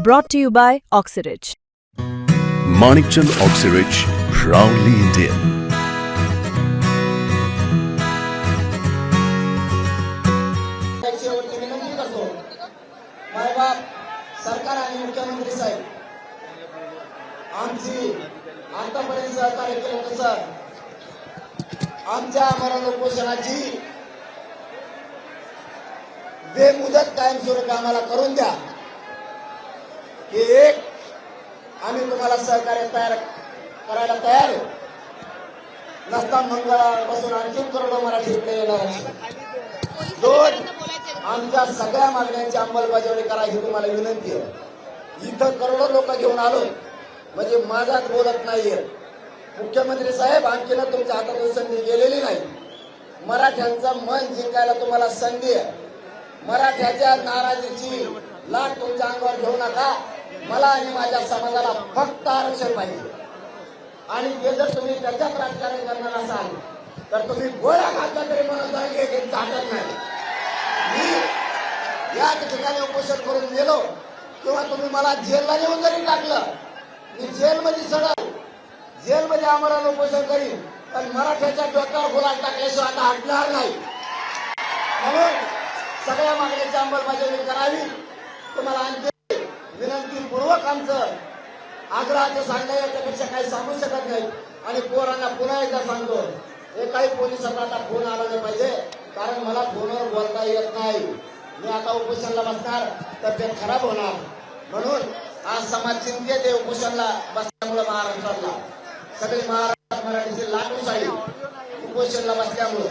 Brought to you by Oxyridge. Manikchand Oxyrich, proudly Indian. सरकार आणि मुख्यमंत्री साहेब आमची आतापर्यंत सहकार्य केलं तसं आमच्या मरण उपोषणाची बेमुदत कायमस्वरूपी आम्हाला करून द्या हे एक. आम्ही तुम्हाला सहकार्य तयार करायला तयार आहे. नसता बसून आणखी करोडो मराठी इकडे येणार आहे. दोन आमच्या सगळ्या मागण्यांची अंमलबजावणी करा ही तुम्हाला विनंती आहे. इथं करोडो लोक घेऊन आलो. म्हणजे माझाच बोलत नाहीये. मुख्यमंत्री साहेब आणखीन तुमच्या हातातून संधी गेलेली नाही. मराठ्यांचं मन जिंकायला तुम्हाला संधी आहे. मराठ्याच्या नाराजीची लाट तुमच्या अंगावर घेऊ नका. मला आणि माझ्या समाजाला फक्त आरक्षण पाहिजे. आणि हे जर तुम्ही त्याच्यात राजकारण करणार असाल तर तुम्ही गोळ्या घातला तरी मला नाही. मी या ठिकाणी उपोषण करून गेलो किंवा तुम्ही मला जेलला नेऊन जरी टाकलं मी जेलमध्ये सडल जेलमध्ये आम्हाला उपोषण करीन पण मराठ्याच्या डोक्यावर गुलाल टाकल्याशिवाय आता हटणार नाही. म्हणून सगळ्या मागण्याची अंमलबजावणी करावी. तुम्हाला आणखी विनंतीपूर्वक आग्रहाचं सांगणं याच्यापेक्षा काही सांगू शकत नाही. आणि पोरांना पुन्हा एकदा सांगतो एकाही पोलिसांना आता फोन आला नाही पाहिजे कारण मला फोनवर बोलता येत नाही. मी आता उपोषणला बसणार तब्येत खराब होणार. म्हणून आज समाज चिंतेत आहे उपोषणला बसल्यामुळे महाराष्ट्रातला. सगळी महाराष्ट्रात मराठीची लाटूसाळी उपोषणला बसल्यामुळे.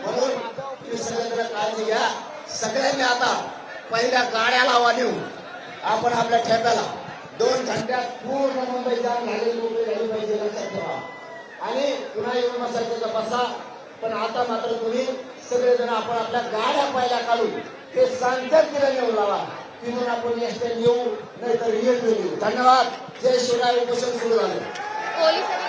म्हणून तुम्ही सगळ्यांकडे काळजी घ्या. सगळ्यांनी आता पहिल्या गाड्या लावा आपण आपल्या ठेप्याला दोन घंट्यात पूर्ण मुंबई जाम झालेली मुंबई झाली पाहिजे लक्षात ठेवा. आणि पुन्हा येऊन बसायचं तर बसा पण आता मात्र तुम्ही सगळेजण आपण आपल्या गाड्या पाहिल्या काढू ते सांगतात तिला नेऊन लावा. तिथून आपण एसटी येऊ नाहीतर येऊ. धन्यवाद. जय शिवराय उपोषण सुरू झालं.